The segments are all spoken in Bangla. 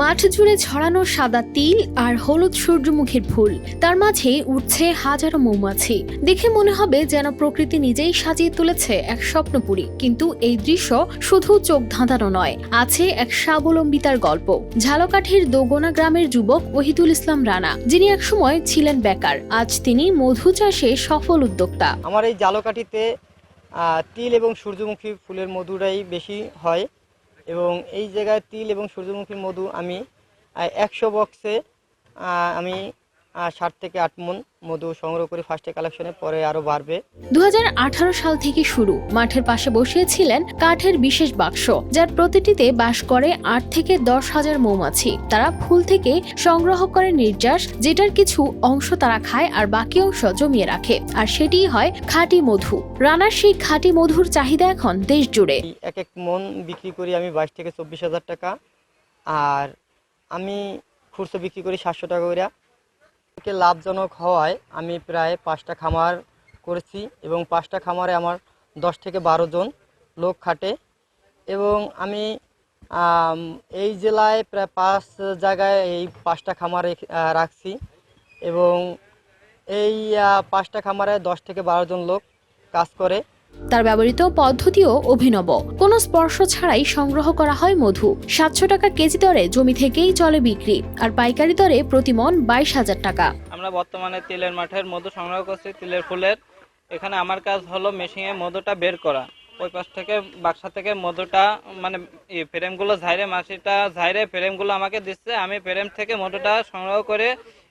মাঠ জুড়ে ছড়ানো সাদা তিল আর হলুদ সূর্যমুখীর ফুল। তার মাঝে উঠছে হাজারো মৌমাছি। দেখে মনে হবে যেন প্রকৃতি নিজেই সাজিয়ে তুলেছে এক স্বপ্নপুরী। কিন্তু এই দৃশ্য শুধু চোখ ধাঁধানো নয় আছে এক স্বাবলম্বিতার গল্প। ঝালকাঠির দোগোনা গ্রামের যুবক ওহিদুল ইসলাম রানা যিনি একসময় ছিলেন বেকার। আজ তিনি মধু চাষে সফল উদ্যোক্তা। আমার এই জালকাঠিতে আহ, তিল এবং সূর্যমুখী ফুলের মধুটাই বেশি হয়। এবং এই জায়গায় তিল এবং সূর্যমুখী মধু আমি একশো বক্সে আমি ষাট থেকে আট মন মধু সংগ্রহ করি ফার্স্টে কালেকশনে পরে আরও বাড়বে। দু হাজার আঠারো সাল থেকে শুরু মাঠের পাশে বসিয়েছিলেন কাঠের বিশেষ বাক্স যার প্রতিটিতে বাস করে আট থেকে দশ হাজার মৌমাছি। তারা ফুল থেকে সংগ্রহ করে নির্যাস যেটার কিছু অংশ তারা খায় আর বাকি অংশ জমিয়ে রাখে। আর সেটিই হয় খাঁটি মধু। রানার সেই খাঁটি মধুর চাহিদা এখন দেশ জুড়ে এক এক মন বিক্রি করি আমি বাইশ থেকে চব্বিশ হাজার টাকা। আর আমি খুচরো বিক্রি করি সাতশো টাকা করে থেকে লাভজনক হওয়ায় আমি প্রায় পাঁচটা খামার করেছি এবং পাঁচটা খামারে আমার দশ থেকে বারো জন লোক খাটে। এবং আমি এই জেলায় প্রায় পাঁচ জায়গায় এই পাঁচটা খামার রাখছি। এবং এই পাঁচটা খামারে দশ থেকে বারো জন লোক কাজ করে। তার ব্যবহৃত পদ্ধতিও অভিনব। কোনো স্পর্শ ছাড়াই সংগ্রহ করা হয় মধু। সাতশো টাকা কেজি দরে জমি থেকেই চলে বিক্রি। আর পাইকারি দরে প্রতি মন বাইশ হাজার টাকা। আমরা বর্তমানে তেলের মাঠের মধু সংগ্রহ করছি, তেলের ফুলের। এখানে আমার কাজ হলো মেশিনে মধুটা বের করা। ওই পাশ থেকে বাক্সা থেকে মধুটা মানে ফ্রেমগুলো ঝাইরে মাসিটা ঝাইরে ফ্রেমগুলো আমাকে দিচ্ছে। আমি ফ্রেম থেকে মধুটা সংগ্রহ করে,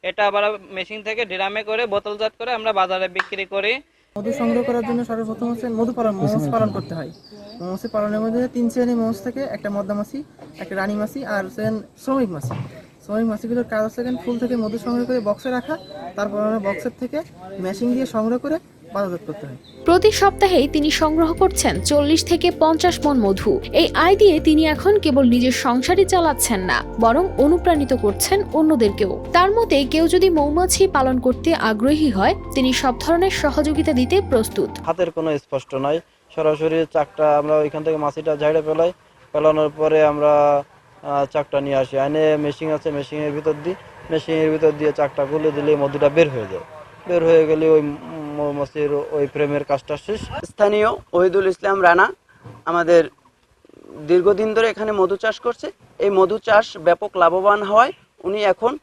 এটা আবার মেশিন থেকে ড্রামে করে বোতলজাত করে আমরা বাজারে বিক্রি করি। মধু সংগ্রহ করার জন্য সর্বপ্রথম হচ্ছে মধু পালন মৌমাছি পালন করতে হয়। মৌমাছি পালনের মধ্যে তিন শ্রেণি মৌস থেকে একটা মদ্দা মাসি একটা রানী মাসি আর সেন শ্রমিক মাসি শ্রমিক মাছিগুলোর কাজ হচ্ছে ফুল থেকে মধু সংগ্রহ করে বক্সে রাখা তারপর আমরা বক্সের থেকে মেশিন দিয়ে সংগ্রহ করে বাজারজাত করতে হয়। প্রতি সপ্তাহেই তিনি সংগ্রহ করছেন চল্লিশ থেকে পঞ্চাশ মন মধু। এই আয় দিয়ে তিনি এখন কেবল নিজের সংসারই চালাচ্ছেন না বরং অনুপ্রাণিত করছেন অন্যদেরকেও। তার মতে কেউ যদি মৌমাছি পালন করতে আগ্রহী হয় তিনি সব ধরনের সহযোগিতা দিতে প্রস্তুত। হাতের কোনো স্পষ্ট নয়। সরাসরি চাকটা আমরা ওইখান থেকে মাছিটা ঝাড়ে ফেলাই। ফেলানোর পরে আমরা চাকটা নিয়ে আসি। আইনে মেশিন আছে মেশিনের ভিতর দিই। মেশিনের ভিতর দিয়ে চাকটা খুলে দিলে মধুটা বের হয়ে যায়। বের হয়ে গেলে ওই মৌমাছির ওই ফ্রেমের কাজটা শেষ। স্থানীয় ওহিদুল ইসলাম রানা আমাদের দীর্ঘদিন ধরে এখানে মধু চাষ করছে। এই মধু চাষ ব্যাপক লাভবান হওয়ায় উনি এখন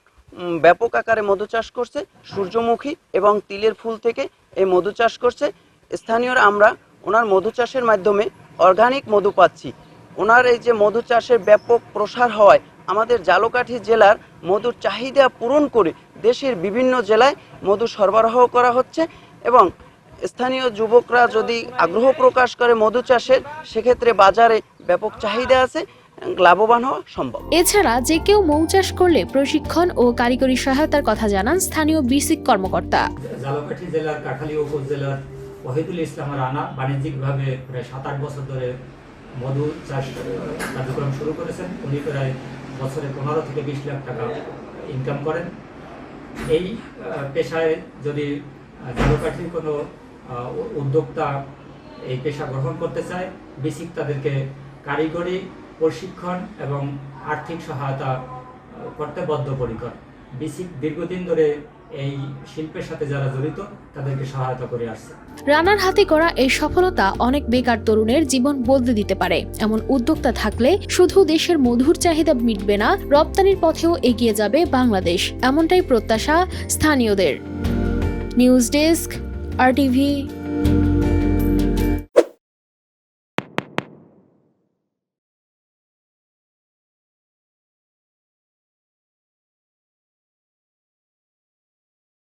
ব্যাপক আকারে মধু চাষ করছে। সূর্যমুখী এবং তিলের ফুল থেকে এই মধু চাষ করছে। স্থানীয়রা, আমরা ওনার মধু চাষের মাধ্যমে অর্গানিক মধু পাচ্ছি। ওনার এই যে মধু চাষের ব্যাপক প্রসার হওয়ায় আমাদের জালকাঠি জেলার মধুর চাহিদা পূরণ করে দেশের বিভিন্ন জেলায় মধু সরবরাহ করা হচ্ছে। এবং স্থানীয় যুবকরা যদি আগ্রহ প্রকাশ করে মধু চাষের সেক্ষেত্রে বাজারে ব্যাপক চাহিদা আছে লাভবান হওয়া সম্ভব। এছাড়া যে কেউ মৌ চাষ করলে প্রশিক্ষণ ও কারিগরি সহায়তার কথা জানান স্থানীয় বিসিক কর্মকর্তা। ঝালকাঠি জেলার কাঠালিয়া উপজেলার ওহিদুল ইসলাম রানা বাণিজ্যিকভাবে প্রায় সাত আট বছর ধরে মধু চাষ কার্যক্রম শুরু করেছেন। উনি প্রায় বছরে পনেরো থেকে বিশ লাখ টাকা ইনকাম করেন। এই পেশায় যদি আহ, কোনো উদ্যোক্তা এই পেশা গ্রহণ করতে চায় বেসিক তাদেরকে কারিগরি প্রশিক্ষণ এবং আর্থিক সহায়তা করতে বদ্ধপরিকর। বেসিক দীর্ঘদিন ধরে এই শিল্পের সাথে যারা জড়িত তাদেরকে সহায়তা করে আসছে। রানার হাতে করা এই সফলতা অনেক বেকার তরুণের জীবন বদলে দিতে পারে। এমন উদ্যোক্তা থাকলে শুধু দেশের মধুর চাহিদা মিটবে না রপ্তানির পথেও এগিয়ে যাবে বাংলাদেশ। এমনটাই প্রত্যাশা স্থানীয়দের। News desk R T